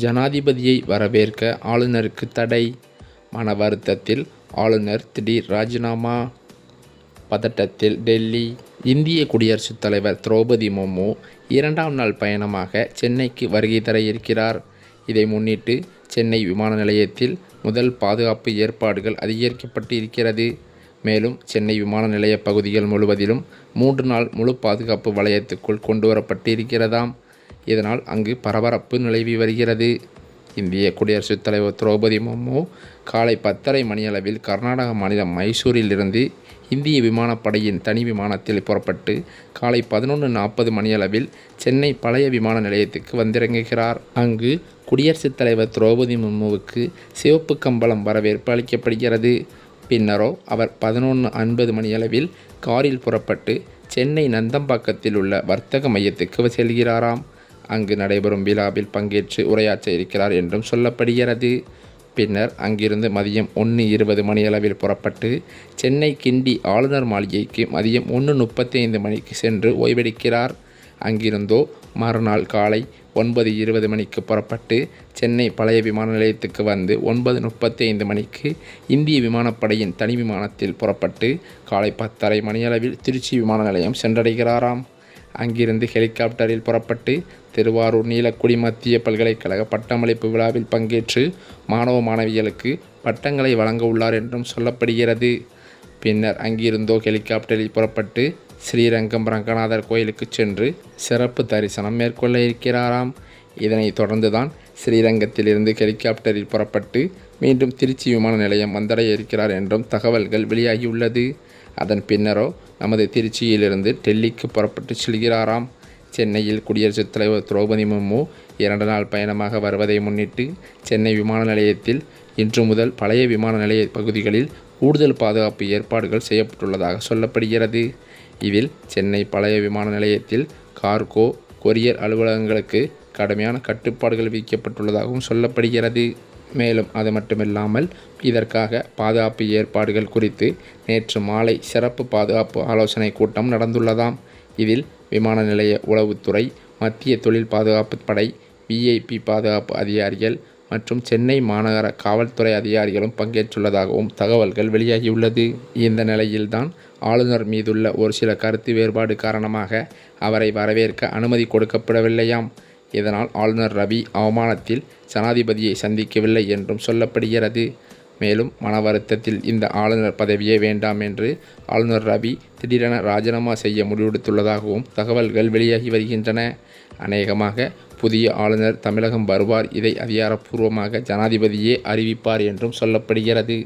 ஜனாதிபதியை வரவேற்க ஆளுநருக்கு தடை. மன வருத்தத்தில் ஆளுநர் திடீர் ராஜினாமா. பதட்டத்தில் டெல்லி. இந்திய குடியரசுத் தலைவர் திரௌபதி முர்மு இரண்டாம் நாள் பயணமாக சென்னைக்கு வருகை தர இருக்கிறார். இதை முன்னிட்டு சென்னை விமான நிலையத்தில் முதல் பாதுகாப்பு ஏற்பாடுகள் அதிகரிக்கப்பட்டு இருக்கிறது. மேலும் சென்னை விமான நிலைய பகுதிகள் முழுவதிலும் மூன்று நாள் முழு பாதுகாப்பு வளையத்துக்குள் கொண்டு வரப்பட்டு இருக்கிறதாம் இதனால் அங்கு பரபரப்பு நிலவி வருகிறது. இந்திய குடியரசுத் தலைவர் திரௌபதி முர்மு காலை பத்தரை மணியளவில் கர்நாடக மாநிலம் மைசூரிலிருந்து இந்திய விமானப்படையின் தனி விமானத்தில் புறப்பட்டு காலை பதினொன்று நாற்பது மணியளவில் சென்னை பழைய விமான நிலையத்துக்கு வந்திறங்குகிறார். அங்கு குடியரசுத் தலைவர் திரௌபதி முர்முவுக்கு சிவப்பு கம்பளம் வரவேற்பு அளிக்கப்படுகிறது. பின்னரோ அவர் பதினொன்று ஐம்பது மணியளவில் காரில் புறப்பட்டு சென்னை நந்தம்பாக்கத்தில் உள்ள வர்த்தக மையத்துக்கு செல்கிறாராம். அங்கு நடைபெறும் விழாவில் பங்கேற்று உரையாற்ற இருக்கிறார் என்றும் சொல்லப்படுகிறது. பின்னர் அங்கிருந்து மதியம் ஒன்று இருபது மணியளவில் புறப்பட்டு சென்னை கிண்டி ஆளுநர் மாளிகைக்கு மதியம் ஒன்று முப்பத்தி ஐந்து மணிக்கு சென்று ஓய்வெடுக்கிறார். அங்கிருந்தோ மறுநாள் காலை ஒன்பது இருபது மணிக்கு புறப்பட்டு சென்னை பழைய விமான நிலையத்துக்கு வந்து ஒன்பது முப்பத்தி ஐந்து மணிக்கு இந்திய விமானப்படையின் தனி விமானத்தில் புறப்பட்டு காலை பத்தரை மணியளவில் திருச்சி விமான நிலையம் சென்றடைகிறாராம். அங்கிருந்து ஹெலிகாப்டரில் புறப்பட்டு திருவாரூர் நீலக்குடி மத்திய பல்கலைக்கழக பட்டமளிப்பு விழாவில் பங்கேற்று மாணவ மாணவிகளுக்கு பட்டங்களை வழங்க உள்ளார் என்றும் சொல்லப்படுகிறது. பின்னர் அங்கிருந்தோ ஹெலிகாப்டரில் புறப்பட்டு ஸ்ரீரங்கம் ரங்கநாதர் கோயிலுக்கு சென்று சிறப்பு தரிசனம் மேற்கொள்ள இருக்கிறாராம். இதனைத் தொடர்ந்துதான் ஸ்ரீரங்கத்திலிருந்து ஹெலிகாப்டரில் புறப்பட்டு மீண்டும் திருச்சி விமான நிலையம் வந்தடைய இருக்கிறார் என்றும் தகவல்கள் வெளியாகியுள்ளது. அதன் பின்னரோ நமது திருச்சியிலிருந்து டெல்லிக்கு புறப்பட்டு செல்கிறாராம். சென்னையில் குடியரசுத் தலைவர் திரௌபதி முர்மு இரண்டு நாள் பயணமாக வருவதை முன்னிட்டு சென்னை விமான நிலையத்தில் இன்று முதல் பழைய விமான நிலைய பகுதிகளில் கூடுதல் பாதுகாப்பு ஏற்பாடுகள் செய்யப்பட்டுள்ளதாக சொல்லப்படுகிறது. இதில் சென்னை பழைய விமான நிலையத்தில் கார்கோ கொரியர் அலுவலகங்களுக்கு கடுமையான கட்டுப்பாடுகள் விதிக்கப்பட்டுள்ளதாகவும் சொல்லப்படுகிறது. மேலும் அது மட்டுமில்லாமல் இதற்காக பாதுகாப்பு ஏற்பாடுகள் குறித்து நேற்று மாலை சிறப்பு பாதுகாப்பு ஆலோசனை கூட்டம் நடந்துள்ளதாம். இதில் விமான நிலைய உளவுத்துறை மத்திய தொழில் பாதுகாப்பு படை விஐபி பாதுகாப்பு அதிகாரிகள் மற்றும் சென்னை மாநகர காவல்துறை அதிகாரிகளும் பங்கேற்றுள்ளதாகவும் தகவல்கள் வெளியாகியுள்ளது. இந்த நிலையில்தான் ஆளுநர் மீதுள்ள ஒரு சில கருத்து வேறுபாடு காரணமாக அவரை வரவேற்க அனுமதி கொடுக்கப்படவில்லையாம். இதனால் ஆளுநர் ரவி அவமானத்தில் ஜனாதிபதியை சந்திக்கவில்லை என்றும் சொல்லப்படுகிறது. மேலும் மன வருத்தத்தில் இந்த ஆளுநர் பதவியே வேண்டாம் என்று ஆளுநர் ரவி திடீரென ராஜினாமா செய்ய முடிவெடுத்துள்ளதாகவும் தகவல்கள் வெளியாகி வருகின்றன. அநேகமாக புதிய ஆளுநர் தமிழகம் வருவார் இதை அதிகாரப்பூர்வமாக ஜனாதிபதியே அறிவிப்பார் என்றும் சொல்லப்படுகிறது.